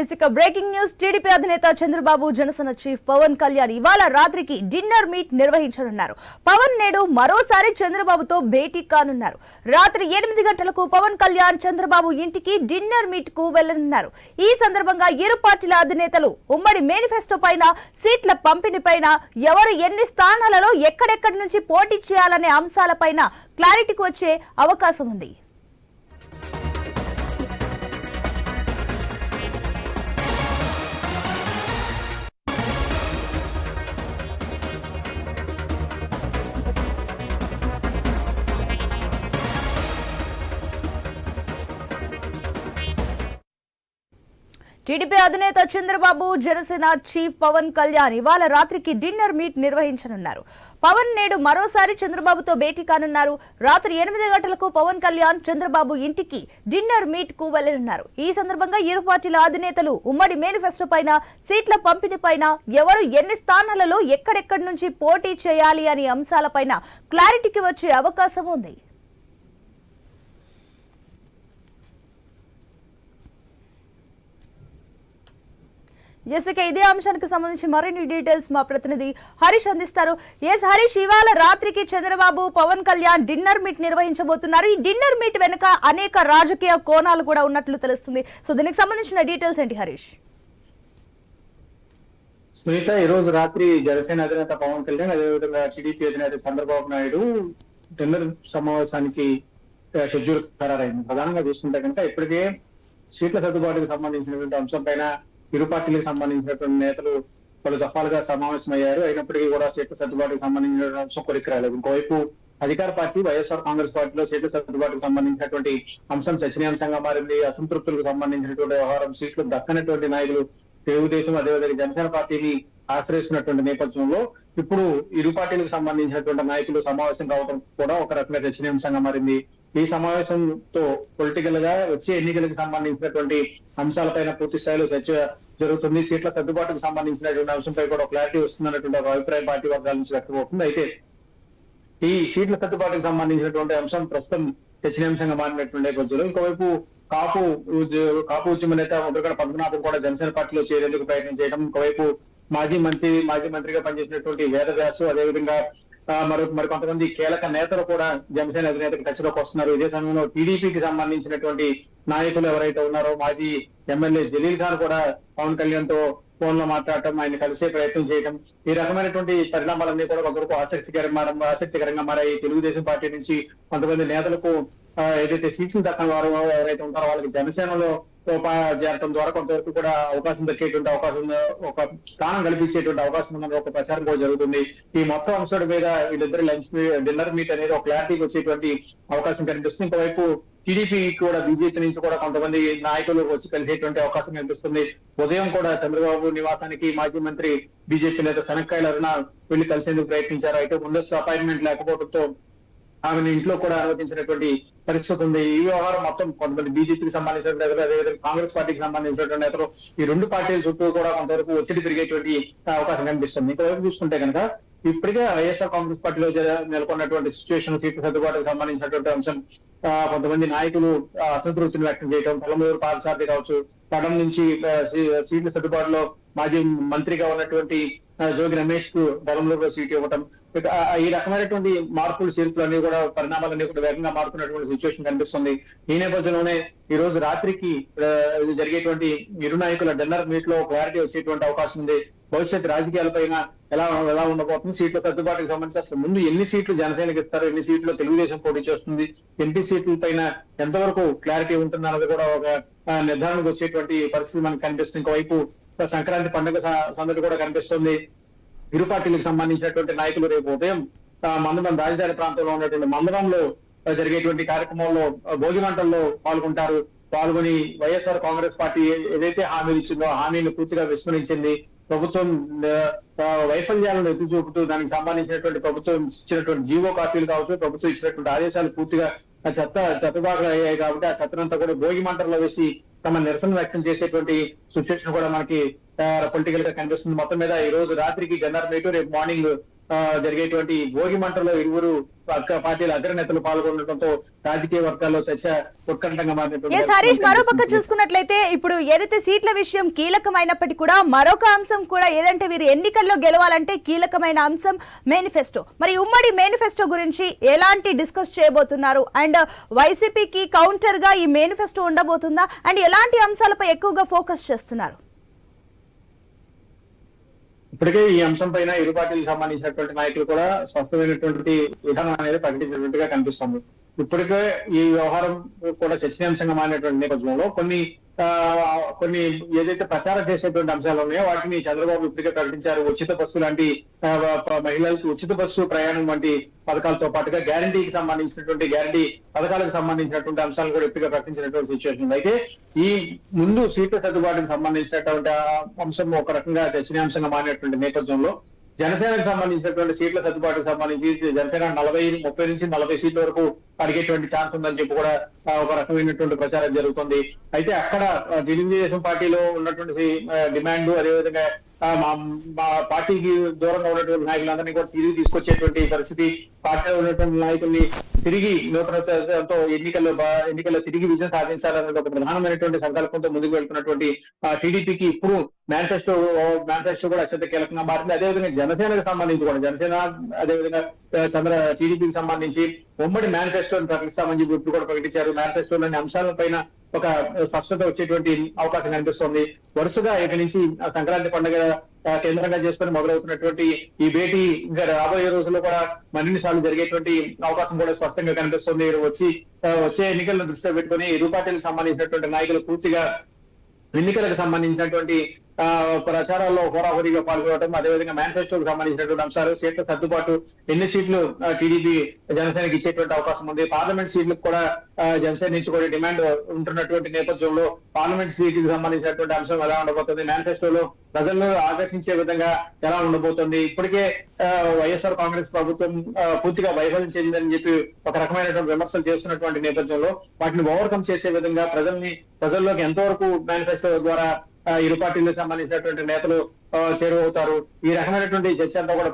Yes ఇక breaking news TDP అధినేత Chandrababu Janasena chief Pawan Kalyan ఇవాళ రాత్రికి డిన్నర్ మీట్ నిర్వహించనున్నారు. పవన్ నేడు మరోసారి చంద్రబాబుతో భేటీ కానున్నారు. రాత్రి ఎనిమిది గంటలకు పవన్ కళ్యాణ్ చంద్రబాబు ఇంటికి డిన్నర్ మీట్కు వెళ్ళనున్నారు ఈ సందర్భంగా ఇరు పార్టీల అధినేతలు ఉమ్మడి మేనిఫెస్టో పైన సీట్ల పంపిణీ పైన ఎవరు ఎన్ని స్థానాలలో ఎక్కడెక్కడి నుంచి పోటీ చేయాలనే అంశాలపైన క్లారిటీకి వచ్చే అవకాశం ఉంది. టీడీపీ అధినేత చంద్రబాబు జనసేన చీఫ్ పవన్ కళ్యాణ్ ఇవాళ రాత్రికి డిన్నర్ మీట్ నిర్వహించనున్నారు. పవన్ నేడు మరోసారి చంద్రబాబుతో భేటీ కానున్నారు. రాత్రి ఎనిమిది గంటలకు పవన్ కళ్యాణ్ చంద్రబాబు ఇంటికి డిన్నర్ మీట్కు వెళ్ళనున్నారు ఈ సందర్భంగా ఇరు పార్టీల అధినేతలు ఉమ్మడి మేనిఫెస్టో పైన సీట్ల పంపిణీ పైన ఎవరు ఎన్ని స్థానాలలో ఎక్కడెక్కడి నుంచి పోటీ చేయాలి అనే అంశాలపైన క్లారిటీకి వచ్చే అవకాశం ఉంది. ఎస్ ఇదే అంశానికి సంబంధించి మరిన్ని డీటెయిల్స్ మా ప్రతినిధి హరీష్ అందిస్తారు. ఎస్ హరీష్ ఇవాళ రాత్రికి చంద్రబాబు పవన్ కళ్యాణ్ డిన్నర్ మీట్ నిర్వహించబోతున్నారు. ఈ డిన్నర్ మీట్ వెనుక అనేక రాజకీయ కోణాలు కూడా ఉన్నట్లు తెలుస్తుంది. సో దీనికి సంబంధించిన డీటెయిల్స్ ఏంటి హరీష్? సునీత ఈ రోజు రాత్రి జనసేన అధినేత పవన్ కళ్యాణ్ అదేవిధంగా టీడీపీ అధినేత చంద్రబాబు నాయుడు డిన్నర్ సమావేశానికి షెడ్యూల్ ఖరారైంది. ప్రధానంగా చూస్తుంటే కనుక ఇప్పటికే సీట్ల సర్దుబాటుకు సంబంధించినటువంటి అంశం పైన ఇరు పార్టీలకు సంబంధించినటువంటి నేతలు పలు దఫాలుగా సమావేశమయ్యారు. అయినప్పటికీ కూడా సీట్ల సర్దుబాటుకు సంబంధించిన అంశం రాలేదు. ఇంకోవైపు అధికార పార్టీ వైఎస్ఆర్ కాంగ్రెస్ పార్టీలో సీట్ల సర్దుబాటుకు సంబంధించినటువంటి అంశం చర్చనీయాంశంగా మారింది. అసంతృప్తులకు సంబంధించినటువంటి వ్యవహారం సీట్లు దక్కనటువంటి నాయకులు తెలుగుదేశం అదేవిధంగా జనసేన పార్టీని ఆశ్రయిస్తున్నటువంటి నేపథ్యంలో ఇప్పుడు ఇరు పార్టీలకు సంబంధించినటువంటి నాయకులు సమావేశం కావడం కూడా ఒక రకమైన చర్చనీయాంశంగా మారింది. ఈ సమావేశంతో పొలిటికల్గా వచ్చే ఎన్నికలకు సంబంధించినటువంటి అంశాలపైన పూర్తి స్థాయిలో చర్చ జరుగుతుంది. సీట్ల సర్దుబాటుకు సంబంధించినటువంటి అంశంపై కూడా క్లారిటీ వస్తుందన్నటువంటి ఒక అభిప్రాయం పార్టీ వర్గాల నుంచి వ్యక్తమవుతుంది. అయితే ఈ సీట్ల సర్దుబాటుకు సంబంధించినటువంటి అంశం ప్రస్తుతం చర్చనీయాంశంగా మారినటువంటి నేపథ్యంలో ఇంకోవైపు కాపు కాపు ఉద్యమ నేత ముద్రగడ పద్మనాభం కూడా జనసేన పార్టీలో చేరేందుకు ప్రయత్నం చేయడం ఇంకోవైపు మాజీ మంత్రి మాజీ మంత్రిగా పనిచేసినటువంటి వేదవ్యాసు అదేవిధంగా మరి మరి కొంతమంది కీలక నేతలు కూడా జనసేన అధినేతకు టచ్ వస్తున్నారు. ఇదే సమయంలో టీడీపీకి సంబంధించినటువంటి నాయకులు ఎవరైతే ఉన్నారో మాజీ ఎమ్మెల్యే జలీల్ ఖాన్ కూడా పవన్ కళ్యాణ్తో ఫోన్లో మాట్లాడటం ఆయన కలిసే ప్రయత్నం చేయడం ఈ రకమైనటువంటి పరిణామాలన్నీ కూడా ఒకరికి ఆసక్తికరంగా ఆసక్తికరంగా మారాయి తెలుగుదేశం పార్టీ నుంచి కొంతమంది నేతలకు ఏదైతే సీట్లు దక్కని వారు ఎవరైతే ఉంటారో వాళ్ళకి జనసేనలో పా- చేరటం ద్వారా కొంతవరకు కూడా అవకాశం దక్కేటువంటి అవకాశం ఒక స్థానం కల్పించేటువంటి అవకాశం ఉందని ఒక ప్రచారం కూడా జరుగుతుంది. ఈ మొత్తం అంశాల మీద వీళ్ళిద్దరు లంచ్ డిన్నర్ మీట్ అనేది ఒక క్లారిటీకి వచ్చేటువంటి అవకాశం కనిపిస్తుంది. ఇంకోవైపు టీడీపీ కూడా బీజేపీ నుంచి కూడా కొంతమంది నాయకులు వచ్చి కలిసేటువంటి అవకాశం కనిపిస్తుంది. ఉదయం కూడా చంద్రబాబు నివాసానికి మాజీ మంత్రి బీజేపీ నేత శనక్కాయల అరుణ వెళ్ళి కలిసేందుకు ప్రయత్నించారు. అయితే ముందస్తు అపాయింట్మెంట్ లేకపోవడంతో ఆమెను ఇంట్లో కూడా అనుమతించినటువంటి పరిస్థితి ఉంది. ఈ వ్యవహారం మొత్తం కొంతమంది బీజేపీకి సంబంధించిన నేతలు అదేవిధంగా కాంగ్రెస్ పార్టీకి సంబంధించినటువంటి నేతలు ఈ రెండు పార్టీల చుట్టూ కూడా కొంతవరకు ఒత్తిడి పెరిగేటువంటి అవకాశం కనిపిస్తుంది. ఇంకోవైపు చూసుకుంటే కనుక ఇప్పటికే వైఎస్ఆర్ కాంగ్రెస్ పార్టీలో నెలకొన్నటువంటి సిచ్యువేషన్ సీట్ల సర్దుబాటుకు సంబంధించినటువంటి అంశం కొంతమంది నాయకులు అసంతృప్తిని వ్యక్తం చేయడం పలమూరు పాదసారథి కావచ్చు కడం నుంచి సీట్ల సర్దుబాటులో మాజీ మంత్రిగా ఉన్నటువంటి జోగి రమేష్కు పొలంలో సీట్ ఇవ్వటం. ఈ రకమైనటువంటి మార్పులు చేర్పులు అన్ని కూడా పరిణామాలన్నీ కూడా వేగంగా మారుతున్నటువంటి సిచ్యువేషన్ కనిపిస్తుంది. ఈ నేపథ్యంలోనే ఈ రోజు రాత్రికి జరిగేటువంటి ఇరు నాయకుల డిన్నర్ మీట్లో క్లారిటీ వచ్చేటువంటి అవకాశం ఉంది. భవిష్యత్ రాజకీయాలపైన ఎలా ఎలా ఉండబోతుంది? సీట్ల సర్దుబాటుకి సంబంధించి అసలు ముందు ఎన్ని సీట్లు జనసేనకి ఇస్తారు? ఎన్ని సీట్లు తెలుగుదేశం పోటీ చేస్తుంది? ఎంపీ సీట్ల పైన ఎంతవరకు క్లారిటీ ఉంటుంది అన్నది కూడా ఒక నిర్ధారణకు వచ్చేటువంటి పరిస్థితి మనకు కనిపిస్తుంది. ఇంకోవైపు సంక్రాంతి పండుగ సందడి కూడా కనిపిస్తుంది. ఇరు పార్టీలకు సంబంధించినటువంటి నాయకులు రేపు ఉదయం మందడం రాజధాని ప్రాంతంలో ఉన్నటువంటి మందడంలో జరిగేటువంటి కార్యక్రమంలో ఆ, భోగి పాల్గొంటారు. పాల్గొని వైఎస్ఆర్ కాంగ్రెస్ పార్టీ ఏదైతే హామీలు ఇచ్చిందో హామీని పూర్తిగా విస్మరించింది. ప్రభుత్వం వైఫల్యాలను ఎత్తి చూపుతూ దానికి సంబంధించినటువంటి ప్రభుత్వం ఇచ్చినటువంటి జీవో కాపీలు కావచ్చు ప్రభుత్వం ఇచ్చినటువంటి ఆదేశాలు పూర్తిగా చెత్త చెత్తబాగా అయ్యాయి కాబట్టి ఆ చెత్తనంతా కూడా భోగి మంటల్లో వేసి తమ నిరసన వ్యక్తం చేసేటువంటి సిచ్యువేషన్ కూడా మనకి పొలిటికల్గా కనిపిస్తుంది. మొత్తం మీద ఈ రోజు రాత్రికి గన్నర్ మీటు రేపు మార్నింగ్ ఆ, జరిగేటువంటి భోగి మంటలో ఇరువురు పార్టీల అగ్రనేతలు పాల్గొనడంతో రాజకీయ వర్గాల్లో చర్చ ఉత్కంఠంగా మారినటువంటి ఎస్ హరీష్ మరో పక్క కనిపిస్తుంది. చూసుకున్నట్లయితే ఇప్పుడు ఏదైతే సీట్ల విషయం కీలకమైనప్పటికీ కూడా మరొక అంశం కూడా ఏదంటే వీరు ఎన్నికల్లో గెలవాలంటే కీలకమైన అంశం మేనిఫెస్టో. మరి ఉమ్మడి మేనిఫెస్టో గురించి ఎలాంటి డిస్కస్ చేయబోతున్నారు? అండ్ వైసీపీకి కౌంటర్గా ఈ మేనిఫెస్టో ఉండబోతుందా? అండ్ ఎలాంటి అంశాలపై ఎక్కువగా ఫోకస్ చేస్తున్నారు? ఇప్పటికే ఈ అంశం పైన ఇరు పార్టీలకు సంబంధించినటువంటి నాయకులు కూడా స్పష్టమైనటువంటి విధానం అనేది ప్రకటించినట్టుగా కనిపిస్తుంది. ఇప్పటికే ఈ వ్యవహారం కూడా చర్చనీయాంశంగా మారినటువంటి నేపథ్యంలో కొన్ని కొన్ని ఏదైతే ప్రచారం చేసేటువంటి అంశాలు ఉన్నాయో వాటిని చంద్రబాబు ఇప్పటికే ప్రకటించారు. ఉచిత బస్సు లాంటి మహిళలకు ఉచిత బస్సు ప్రయాణం వంటి పథకాలతో పాటుగా గ్యారంటీకి సంబంధించినటువంటి గ్యారంటీ పథకాలకు సంబంధించినటువంటి అంశాలు కూడా ఇప్పటికే ప్రకటించినటువంటి సిచ్యువేషన్ అయితే ఈ ముందు సీట్ల సర్దుబాటుకు సంబంధించినటువంటి అంశం ఒక రకంగా చర్చనీయాంశంగా మారినటువంటి నేపథ్యంలో జనసేనకు సంబంధించినటువంటి సీట్ల సర్దుబాటుకు సంబంధించి జనసేన నలభై ముప్పై నుంచి నలభై సీట్ల వరకు అడిగేటువంటి ఛాన్స్ ఉందని చెప్పి కూడా ఒక రకమైనటువంటి ప్రచారం జరుగుతుంది. అయితే అక్కడ తెలుగుదేశం పార్టీలో ఉన్నటువంటి డిమాండ్ అదేవిధంగా మా పార్టీకి దూరంగా ఉన్నటువంటి నాయకులందరినీ కూడా తిరిగి తీసుకొచ్చేటువంటి పరిస్థితి పార్టీలో ఉన్నటువంటి నాయకుల్ని తిరిగి నూతన ఎన్నికల్లో ఎన్నికల్లో తిరిగి విజయం సాధించాలనే ఒక ప్రధానమైనటువంటి సంకల్పంతో ముందుకు వెళ్తున్నటువంటి టీడీపీకి ఇప్పుడు మేనిఫెస్టో మేనిఫెస్టో కూడా అత్యంత కీలకంగా మారింది. అదేవిధంగా జనసేనకు సంబంధించి కూడా జనసేన అదేవిధంగా చంద్ర టీడీపీకి సంబంధించి ఉమ్మడి మేనిఫెస్టోని ప్రకటిస్తామని చెప్పి ఇప్పుడు కూడా ప్రకటించారు. మేనిఫెస్టోలోని అంశాలపైన ఒక స్పష్టత వచ్చేటువంటి అవకాశం కనిపిస్తుంది. వరుసగా ఇక్కడి నుంచి సంక్రాంతి పండుగ కేంద్రంగా చేసుకొని మొదలవుతున్నటువంటి ఈ భేటీ ఇంకా రాబోయే రోజుల్లో కూడా మరిన్ని సార్లు జరిగేటువంటి అవకాశం కూడా స్పష్టంగా కనిపిస్తుంది. వచ్చి వచ్చే ఎన్నికలను దృష్టిలో పెట్టుకొని ఇరు పార్టీలకు సంబంధించినటువంటి నాయకులు పూర్తిగా ఎన్నికలకు సంబంధించినటువంటి ప్రచారాల్లో హోరాహోరీగా పాల్గొనడం అదేవిధంగా మేనిఫెస్టోకి సంబంధించినటువంటి అంశాలు సీట్ల సర్దుబాటు ఎన్ని సీట్లు టీడీపీ జనసేనకి ఇచ్చేటువంటి అవకాశం ఉంది. పార్లమెంట్ సీట్లకు కూడా జనసేన నుంచి కూడా డిమాండ్ ఉంటున్నటువంటి నేపథ్యంలో పార్లమెంట్ సీట్కి సంబంధించినటువంటి అంశం ఎలా ఉండబోతుంది? మేనిఫెస్టోలో ప్రజలను ఆకర్షించే విధంగా ఎలా ఉండబోతుంది? ఇప్పటికే వైఎస్ఆర్ కాంగ్రెస్ ప్రభుత్వం పూర్తిగా వైఫల్యం చెందిందని చెప్పి ఒక రకమైనటువంటి విమర్శలు చేస్తున్నటువంటి నేపథ్యంలో వాటిని ఓవర్కమ్ చేసే విధంగా ప్రజల్ని ప్రజల్లోకి ఎంతవరకు మేనిఫెస్టో ద్వారా ఇరు పార్టీలకు సంబంధించినటువంటి నేతలు చేరువవుతారు. ఈ రకమైనటువంటి చర్చ అంతా కూడా